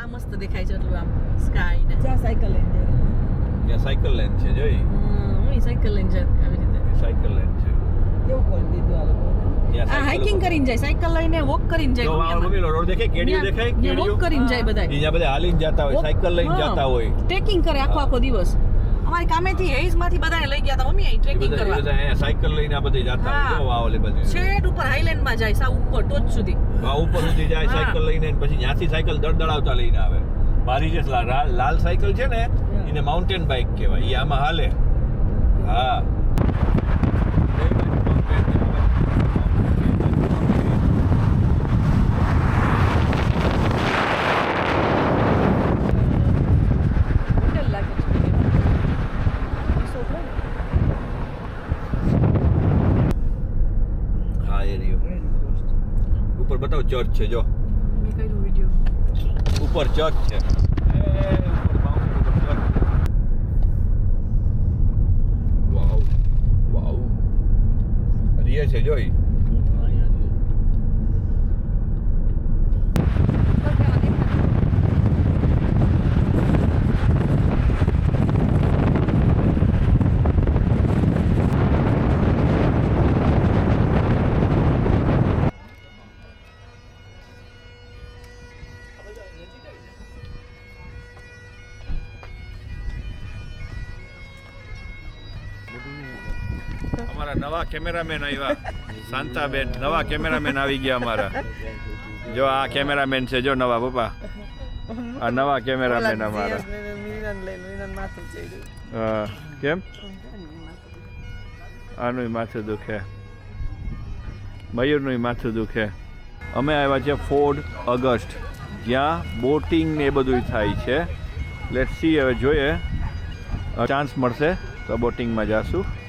આ મસ્ત દેખાય છે એટલું આમ સ્કાય ને. જ્યાં સાયકલ લેન છે. ત્યાં સાયકલ લેન છે જોઈ? હું સાયકલ લેન છે આવી રીતે. સાયકલ લેન છે. કેવું કોલ દીધું આ લોકો આ હાઇકિંગ કરીને જાય સાયકલ લઈને વોક કરીને જાય જો ગમે આ એમાં. મમ્મી રોડ દેખાય કેડિયું દેખાય ત્યાં વોક કરીને જાય બધા અહીંયા બધા હાલીને જતા હોય સાયકલ લઈને જતા હોય. ટ્રેકિંગ કરે આખો આખો દિવસ. અમારી કામેથી હેઈઝમાંથી બધાને લઈ ગયા હતા મમ્મી અહીં ટ્રેકિંગ કરવા. બધા અહીંયા સાયકલ લઈને આ બધે જતા હોય વાવ જો બધે. છેટ ઉપર હાઈલેન્ડમાં જાય સા ઉપર ટોચ સુધી. વાવ ઉપર સુધી જાય સાયકલ લઈને પછી ત્યાંથી સાયકલ દળદળાવતા લઈને આવે. મારી જે લા- લા- લાલ સાયકલ છે ને એને માઉન્ટેન બાઇક કહેવાય. એ આમાં હાલે. હા હોટેલ લાગે છે રિસોર્ટ હા એ રહ્યું ઉપર બતાવો ચર્ચ છે જો. ઉપર ચર્ચ છે. વાવ. વાવ. રીએ છે જોઈ અમારા નવા કેમેરામેન આવ્યા. શાંતાબેન નવા કેમેરામેન આવી ગયા અમારા. જો આ કેમેરામેન છે જો નવા પપ્પા. આ નવા કેમેરામેન અમારા. હા કેમ? આનું માથું દુખે. મયુરનું માથું દુખે. અમે આવ્યા છે ફોર્ડ ઓગસ્ટ. જ્યાં બોટિંગ ને એ બધું થાય છે. લેટ સી હવે જોઈએ. ચાન્સ મળશે તો બોટિંગમાં જાશું.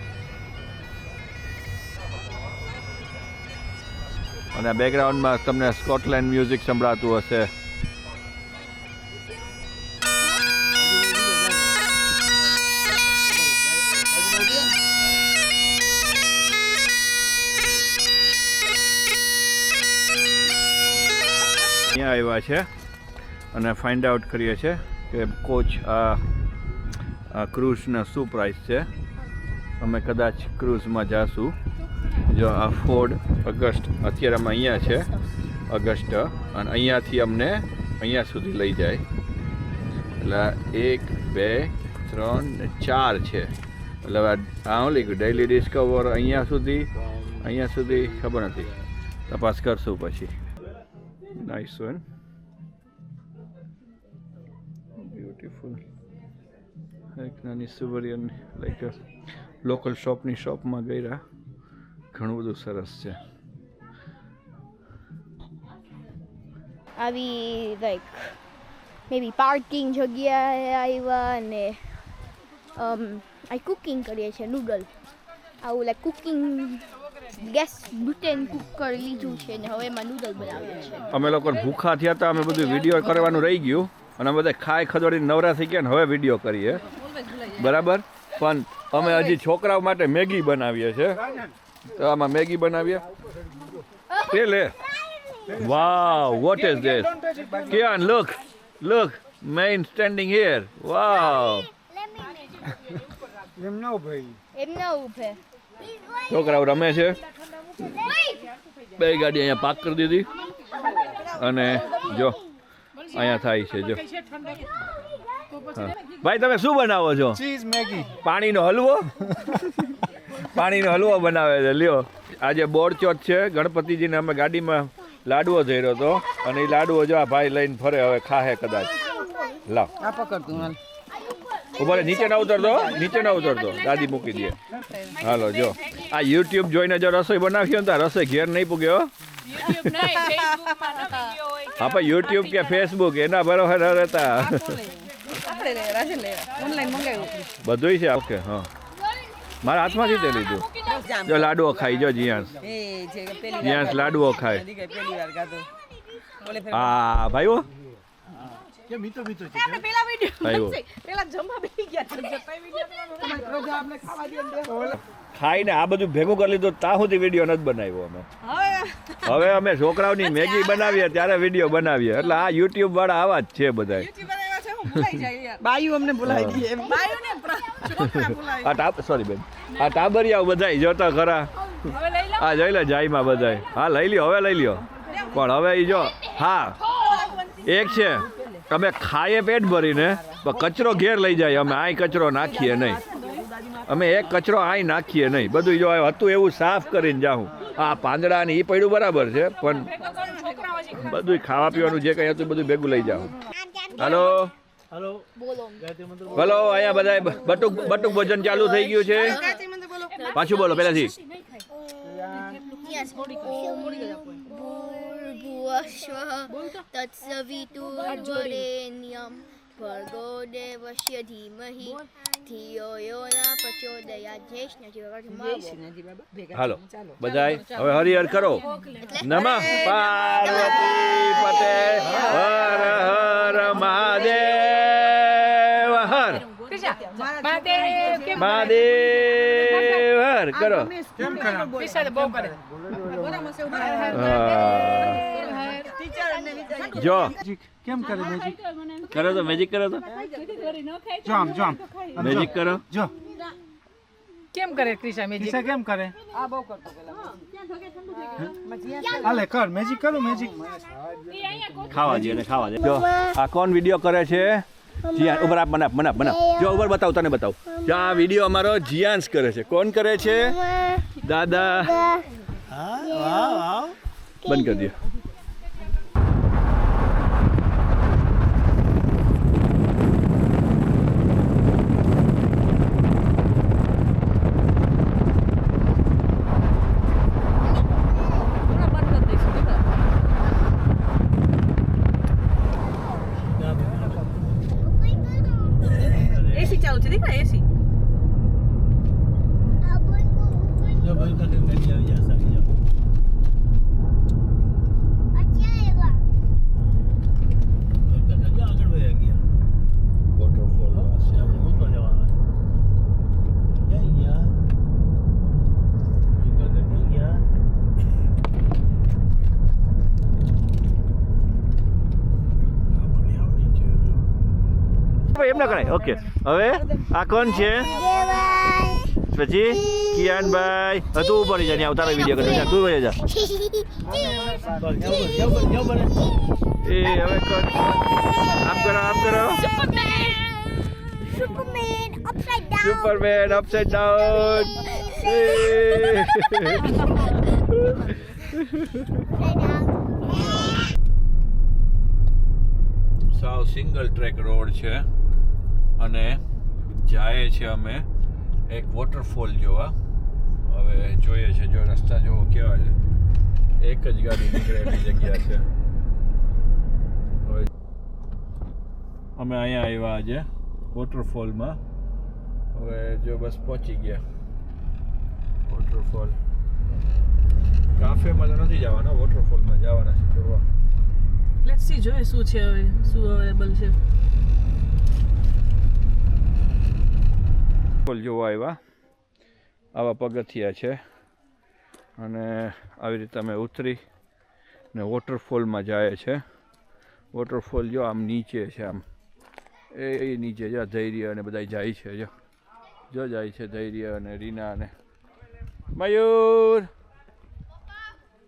અને બેકગ્રાઉન્ડમાં તમને સ્કોટલેન્ડ મ્યુઝિક સંભળાતું હશે. અહીંયા આવ્યા છે અને ફાઇન્ડ આઉટ કરીએ છીએ કે કોચ આ ક્રૂઝના શું પ્રાઇસ છે. અમે કદાચ ક્રૂઝમાં જાશું. જો આ ફોર્ડ અગસ્ટ, અત્યારે અમે અહીંયા છે, અગસ્ટ, અને અહીંયાથી અમને અહીંયા સુધી લઈ જાય. એટલે એક, બે, ત્રણ ને ચાર છે. એટલે આ ઓલી ડેઇલી ડિસ્કવર અહીંયા સુધી અહીંયા સુધી ખબર નથી. તપાસ કરશું પછી. નાઇસ વન બ્યુટીફુલ એક નાની સુવરિયન લાઈક લોકલ શોપની શોપમાં ગયા ઘણું બધું સરસ છે. આવી લાઈક મેબી પાર્કિંગ જગ્યાએ આવ્યા અને આઈ આ કુકિંગ કરીએ છીએ નૂડલ આવું like cooking gas butane cooker લીધું છે ને હવે એમાં નૂડલ બનાવીએ છીએ. અમે લોકો ભૂખા થયા હતા, અમે બધું વીડિયો કરવાનું રહી ગયું. અને અમે બધા ખાઈ ખદોડીને નવરા થઈ ગયા ને હવે વીડિયો કરીએ. બરાબર? પણ અમે હજી છોકરાઓ માટે મેગી બનાવીએ છે તો આમાં મેગી બનાવીએ. તે લે. Wow what is this? Kian, look look man standing here wow એમ ના ભાઈ. એમ ના ઉભે. છોકરાઓ રમે છે. બે ગાડી અહીંયા પાક કરી દીધી. અને જો અહીંયા થાય છે જો. હા. ભાઈ તમે શું બનાવો છો? ચીઝ મેગી પાણીનો હલવો? પાણીનો હલવો બનાવે છે. લ્યો આજે બોર્ડ ચોથ છે. ગણપતિજીને અમે ગાડીમાં લાડવો જઈરો હતો અને એ લાડવો જો આ ભાઈ લઈને ફરે હવે ખાહે કદાચ. લાવ. આ પકડ તું હાલ. ઊભો રે નીચે ના ઉતરતો નીચે ના ઉતરતો. દાદી મૂકી દે. હાલો જો. આ યુટ્યુબ જોઈને જો રસોઈ બનાવ્યો ને તો રસોઈ ઘેર નહીં પૂગ્યો હા. પણ યુટ્યુબ કે ફેસબુક એના બરોબર ન રહેતા. આપણે લે રાજે લે ઓનલાઈન મંગાવ્યું બધુંય છે ઓકે હા. મારા હાથમાંથી તે લીધું. જો લાડવો ખાઈ જો જીયાંશ. જીયાસ છે જીયાંશ લાડવો ખાય આ ભાઈઓ? ખાઈને આ બધું ભેગું કરી લીધું તા સુધી વીડિયો નથી બનાવ્યો અમે. હવે અમે છોકરાઓની મેગી બનાવીએ ત્યારે વીડિયો બનાવીએ. એટલે આ યુટ્યુબ વાળા આવા જ છે બધા બાયુ એવા છે હું ભૂલાઈ જાય યાર. બાયું અમને બોલાવી દઈએ આ ટાબ સોરી બેન. આ ટાબરિયા બધાય જોતા ખરા. હા જોઈ લો. આ જઈ લે જાયમાં બધાય. હા લઈ લ્યો હવે લઈ લ્યો. પણ હવે ઈ જો હા એક છે. અમે ખાઈએ પેટ ભરીને પણ કચરો ઘેર લઈ જાય. અમે આય કચરો નાખીએ નહીં. અમે એક કચરો આય નાખીએ નહીં. બધું જો હતું એવું સાફ કરીને જાઉં. આ પાંદડા ને એ પડ્યું બરાબર છે પણ બધું ખાવા પીવાનું જે કંઈ હતું બધું ભેગું લઈ જાઉં. હાલો. હલો. બોલો. હલો અહીંયા બધા બટુક બટુક ભોજન ચાલુ થઈ ગયું છે. ગાયત્રી મંત્ર બોલો. પાછું બોલો પહેલાથી. Yes. ભૂર્ભુવસ્વઃ તત્સવિતુર્વરેણ્યં ભર્ગો દેવસ્ય ધીમહિ ધિયો યો ના પ્રચોદયાત. જય શ્રી હાલો બધાય હવે હરિહર કરો. નમઃ પાર્વતી પતે. હર હર મહાદેવ. મહાદેવ કરો? કેમ બહુ. જો. કેમ કરે મેજિક કરો તો મેજિક કરો તો. જો આમ જો આમ. મેજિક કરો. જો. કેમ કરે ક્રિશા મેજિક ક્રિશા કેમ કરે? હાલે કર મેજિક કરું મેજિક ખાવા દે ખાવા દે જો આ કોણ વીડિયો કરે છે? જીયાન ઉપર આપ બનાવ બનાપ બનાવ. જો ઉપર બતાવ તને બતાવ. જો આ વીડિયો અમારો જીયાન્સ કરે છે. કોણ કરે છે? દાદા. બંધ કરી દો બંધ કરી દઈશું દેખાય. એસી ચાલુ છે દેખાય એસી કરાય ઓકે હવે આ કોણ છે? પછી? કિયાનભાઈ. તું ઉપર જા, ત્યાં તારો વીડિયો કરે તું ઉપર જા. એ, હવે કોણ? આમ કરો આમ કરો. સુપરમેન અપસાઇડ ડાઉન સાવ સિંગલ ટ્રેક રોડ છે. અને જાય છે અમે એક વોટરફોલ જોવા. હવે જોઈએ છે, જો રસ્તા જોવો કેવા છે. એક જ ગાડી નીકળે એવી જગ્યા છે. અમે અહીંયા આવ્યા આજે વોટરફોલમાં હવે જો બસ પહોંચી ગયા. વોટરફોલ કાફેમાં તો નથી જવાના વોટરફોલમાં જવાના છે, જોવા. લેટ્સ સી જોઈએ શું છે હવે, શું અવેલેબલ છે. ફોલ જોવા આવ્યા. આવા પગથિયા છે. અને આવી રીતે અમે ઉતરી ને વોટરફોલમાં જાય છે. વોટરફોલ જો આમ નીચે છે આમ. એ નીચે જો ધૈર્ય અને બધા જાય છે જો. જો જાય છે ધૈર્ય અને રીના અને મયુર.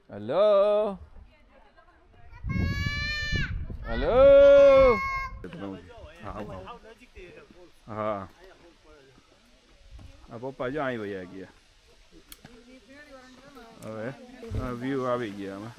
હલો હલો હા. હા. આ પપ્પા જો અહીં વયા ગયા. હવે વ્યૂ આવી ગયા અમે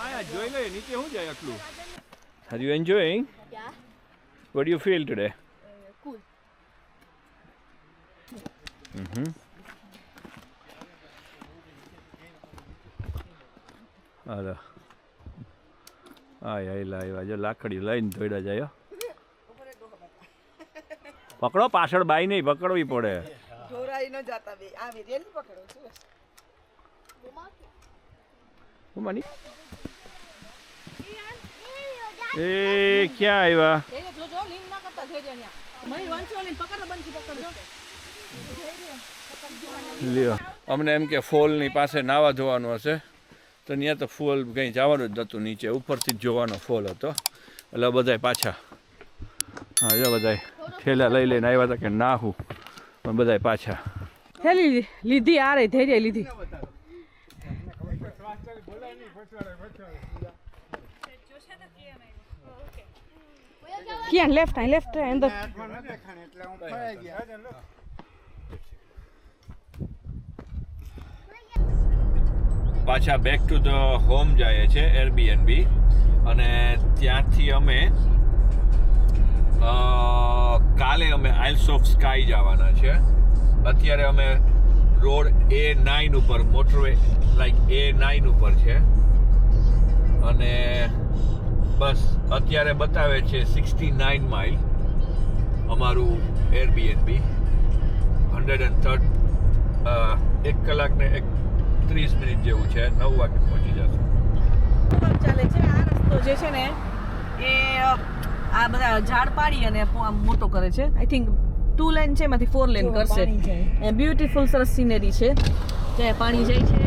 આયા જોઈ લે, નીચે શું જાય આટલું? Are you enjoying Yeah. What do you feel today? Cool. Mm-hmm. હાલો આય આય લાવ્યા જો લાકડી લઈને ધોઈડા જાય પકડો પાછળ બાઈ નહીં પકડવી પડે ઢોરાઈ ન જાતા બે આવી રેલી પકડો છું ઉમાની એ ક્યાં આવ્યા ધૈર્ય જોજો લીન ના કરતા ધૈર્ય ન્યા મય વાંચો લીન પકડો ક્યાં આવ્યા લ્યો. અમને એમ કે ફોલની પાસે નાવા ધોવાનું હશે. તો ત્યાં તો ફોલ કંઈ જવાનું જ નહોતું નીચે. ઉપરથી જ જોવાનો ફોલ હતો. એટલે બધાય પાછા. હા જો બધાય ઠેલા લઈ લઈને આવ્યા હતા કે ના હું. પણ બધાય પાછા. હેલી લીધી આ રે ધૈર્ય લીધી. ક્યાં? લેફ્ટ આ લેફ્ટ અંદર. પાછા બેક ટુ ધ હોમ જાય છે એરબીએનબી અને ત્યાંથી અમે કાલે અમે આઇલ્સ ઓફ સ્કાય જવાના છે. અત્યારે અમે રોડ એ નાઇન ઉપર મોટરવે લાઈક એ નાઇન ઉપર છે. અને બસ અત્યારે બતાવે છે સિક્સટી નાઇન માઇલ અમારું એરબીએનબી હંડ્રેડ એન્ડ થર્ડ એક કલાક ને એક ત્રીસ મિનિટ જેવું છે. નવ વાગે પહોંચી જશે. ચાલે છે. આ રસ્તો જે છે ને એ આ બધા ઝાડ પાડી અને આમ મોટો કરે છે. આઈ થિંક ટુ લેન છે એમાંથી ફોર લેન કરશે. બ્યુટીફુલ સરસ સિનેરી છે. ત્યાં પાણી જાય છે.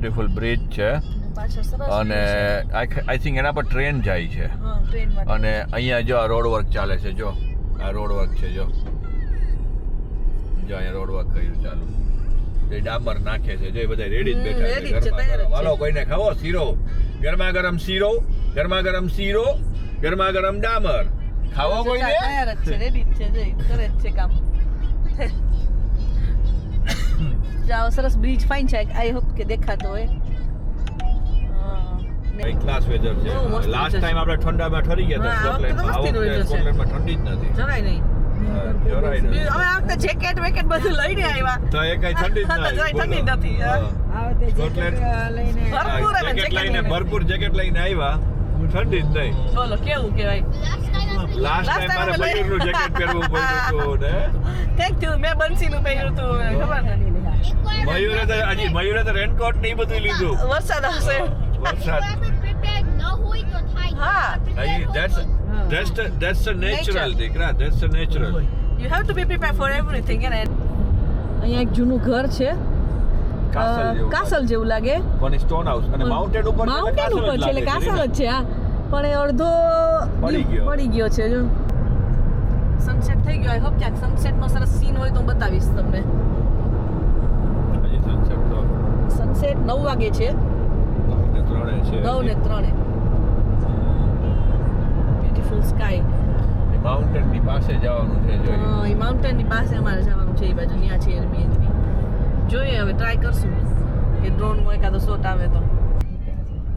બ્યુટીફુલ બ્રિજ છે. અને આઈ થિંક એના પર ટ્રેન જાય છે. અને અહીંયા જો આ રોડ વર્ક ચાલે છે જો. આ રોડ વર્ક છે જો. જો અહીંયા રોડ વર્ક કર્યું ચાલુ. એ ડામર નાખે છે જો એ બધા રેડી જ બેઠા છે વાલો જ કોઈને ખાવો? શીરો. ગરમા ગરમ શીરો ગરમા ગરમ શીરો ગરમા ગરમ ડામર. ખાવો કોઈને? તૈયાર જ છે રેડી જ છે કરે છે કામ. જાઓ સરસ બ્રિજ ફાઇન છે. આઈ હોપ કે દેખાતો હોય. ક્લાસ વેધર છે. લાસ્ટ ટાઈમ આપણે ઠંડામાં ઠરી ગયા હતા આ વખતે તો સ્કોટલેન્ડમાં આ મસ્તીનું વખતે weather છે. સ્કોટલેન્ડમાં ઠંડી જ નથી. જરાય નહીં. હવે નથી. જેકેટ વેકેટ બધું લઈને આવ્યા. તો એ કઈ ઠંડી જ હા, તો નથી જરાય ઠંડી નથી, હા. હા. સ્કોટલેન્ડ ભરપૂર જેકેટ લઈને લઈને. ભરપૂર જેકેટ લઈને આવ્યા. ઠંડી જ નહીં. બોલો કેવું કહેવાય? લાસ્ટ ટાઈમ મારે જેકેટ પહેરવું પડ્યું હતું ને. થેન્ક યુ મેં બંસીનું પહેર્યું હતું ખબર ને મયુરે તો હજી મયુરે તો રેનકોટ ને બધું લીધું. વરસાદ હા દીકરા the natural you have to be prepare for everything એને અહીંયા એક જૂનું ઘર છે. કાસલ જેવું લાગે. પણ સ્ટોન હાઉસ અને માઉન્ટેન ઉપર છે એટલે માઉન્ટેન ઉપર છે એટલે કાસલ જ છે હા. પણ એ અડધો પડી ગયો. છે જો. સનસેટ થઈ ગયો. આઈ હોપ ક્યાંક સનસેટ નો સરસ સીન હોય તો બતાવીશ તમને હજી sunset તો સનસેટ નવ વાગે છે. નવ ને ત્રણે છે. નવ ને ત્રણે. બ્યુટીફુલ સ્કાય માઉન્ટેનની પાસે જવાનું છે જોઈએ એ માઉન્ટેનની પાસે અમારે જવાનું છે એ બાજુ ત્યાં છે Airbnb. જોઈએ હવે ટ્રાય કરશું. કે ડ્રોનમાં એકાદો શોટ આવે તો.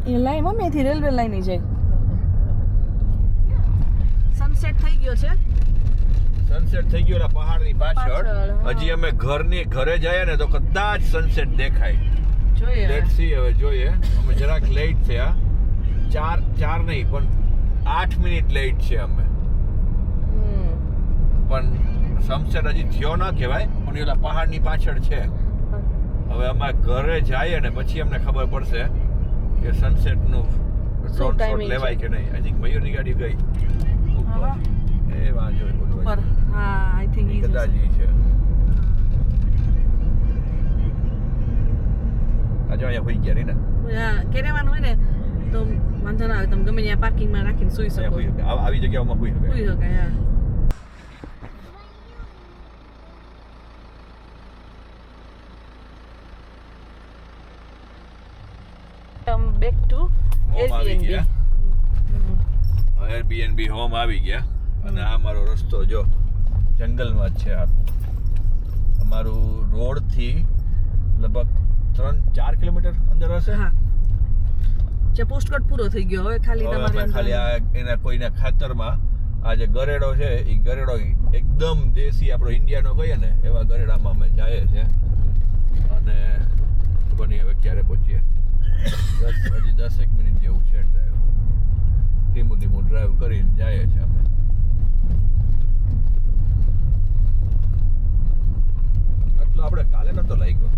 એ લાઈન મમ્મી થી રેલવે લાઈન જાય. સનસેટ થઈ ગયો છે. સનસેટ થઈ ગયો પહાડની પાછળ. પાછળ, હજી અમે ઘરની ઘરે જઈએ ને તો કદાચ સનસેટ દેખાય. લેટ સી હવે જોઈએ. અમે જરાક લેટ થયા. ચાર ચાર નહીં પણ આઠ મિનિટ લેટ છે અમે. પણ સનસેટ હજી થયો ના કહેવાય પણ એલા પહાડની પાછળ છે. હવે અમે ઘરે જઈએ ને પછી અમને ખબર પડશે કે સનસેટનું ડ્રોન શોટ લેવાય કે નહીં. આઈ થિંક મયુરની ગાડી ગઈ. ઉપર. એ વાંધો ઉપર. હા આઈ થિંક કદાચ છે. આજે અહીંયા હોઈ ગયા ને. હા કેરેવાનું હોય ને તો વાંધો ના આવે તમે ગમે ત્યાં પાર્કિંગમાં રાખીને સુઈ શકો. અહીંયા હોઈ શકે. આ- આવી જગ્યાઓમાં હોઈ શકે. સુઈ શકાય હા. બેક ટુ Home આવી ગયા. એરબીએનબી હોમ આવી ગયા. અને આ મારો રસ્તો જો જંગલમાં જ છે આ. અમારું રોડથી લગભગ ત્રણ ચાર કિલોમીટર અંદર હશે? હા. જે પોસ્ટકાર્ડ પૂરો થઈ ગયો હવે ખાલી તમારે ખાલી આ એના કોઈના ખાતરમાં આ જે ગરેડો છે એ ગરેડો એકદમ દેશી આપણો ઇન્ડિયાનો કહીએ ને એવા ગરેડામાં અમે જઈએ છે અને ખબર નહીં હવે ક્યારે પહોંચીએ? દસ હજી દસેક મિનિટ જેવું છે ડ્રાઈવ ધીમું ધીમું ડ્રાઈવ કરીને જઈએ છીએ અમે. આટલો આપણે કાલે નહોતો લાગ્યો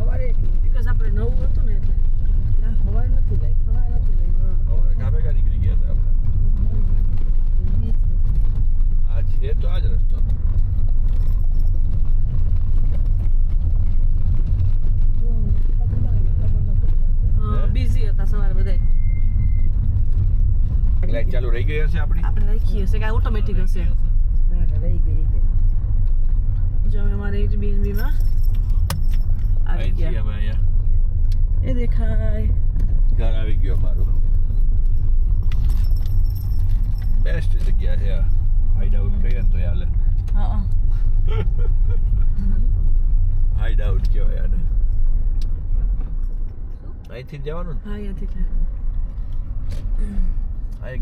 વાર બીકોઝ આપણે નવું હતું ને એટલે હવા નથી લાગી હવા નથી લાગી સવારે ગામે કા નીકળી ગયા હતા આપણે આ છે તો આ જ રસ્તો બિઝી હતા સવારે બધા લાઈટ ચાલુ રહી ગઈ હશે આપણી આપણે રાખીએ છે કે આ ઓટોમેટિક હશે જો અમે અમારે એચબીએનબી માં આવી અહીં છીએ ગયા અમે અહીંયા એ દેખાય. ઘર આવી ગયો મારું બેસ્ટ જગ્યા છે આ. હાઈડ આઉટ કહીએ તો યાલે હા હાઈડ આઉટ કહેવાય આને. અહીંથી જવાનું હા અહીંથી છે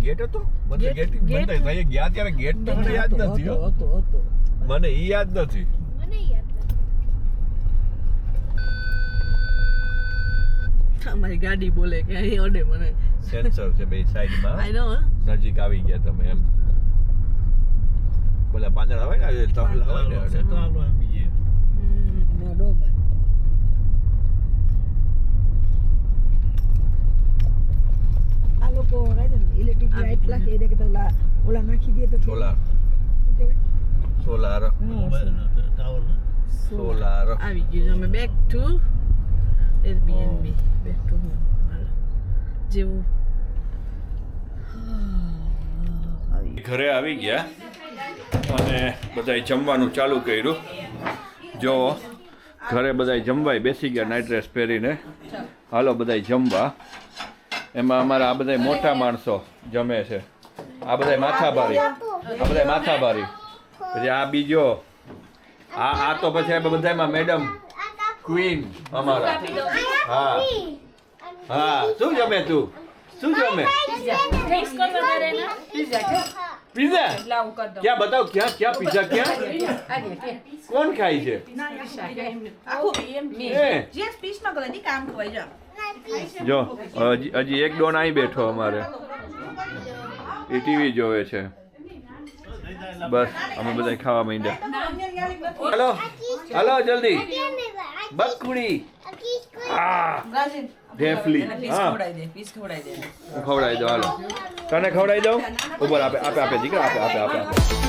ગેટ હતો? મને ગેટ ગયા ત્યારે ગેટ તો મને યાદ નથી મને ઈ યાદ નથી મને યાદ અમારી ગાડી બોલે કે અહીં ઓડે મને. સેન્સર છે બે સાઈડમાં આઈ નો નજીક આવી ગયા તમે એમ. બોલા પાંદડા આવે ને આ તબલા હોય ને અડે. આ લોકો ઇલેક્ટ્રિક લાઇટ લાગે એટલે કે તો ઓલા ઓલા નાખી દે તો સોલાર. સોલાર. સોલાર. આવી ગયું અમે back to Airbnb back to Voilà. જેવું ઘરે આવી ગયા અને બધાય જમવાનું ચાલુ કર્યું. જો ઘરે બધાય જમવાય બેસી ગયા નાઇટ ડ્રેસ પહેરીને. હાલો બધાય જમવા. એમાં અમારા આ બધાય મોટા માણસો જમે છે. આ બધાય માથાભારી. આ બધાય માથાભારી. પછી આ બીજો. આ આ તો પછી બધામાં બધાયમાં મેડમ ક્વીન અમારા હા હા શું જમે તું શું જમે પિઝા ક્યાં બતાવ ક્યાં ક્યાં પિઝા ક્યાં કોણ ખાય છે એ જો હજી હજી એક ડોન અહીં બેઠો અમારે એ ટીવી જોવે છે બસ અમે બધા ખાવા માંડ્યા હાલો હાલો જલ્દી બકુડી. ઢેફલી હા. ખવડાવી દે હાલો. તને ખવડાવી દઉં? ઉપર આપે આપે આપે, દીકરા, આપે આપે આપે.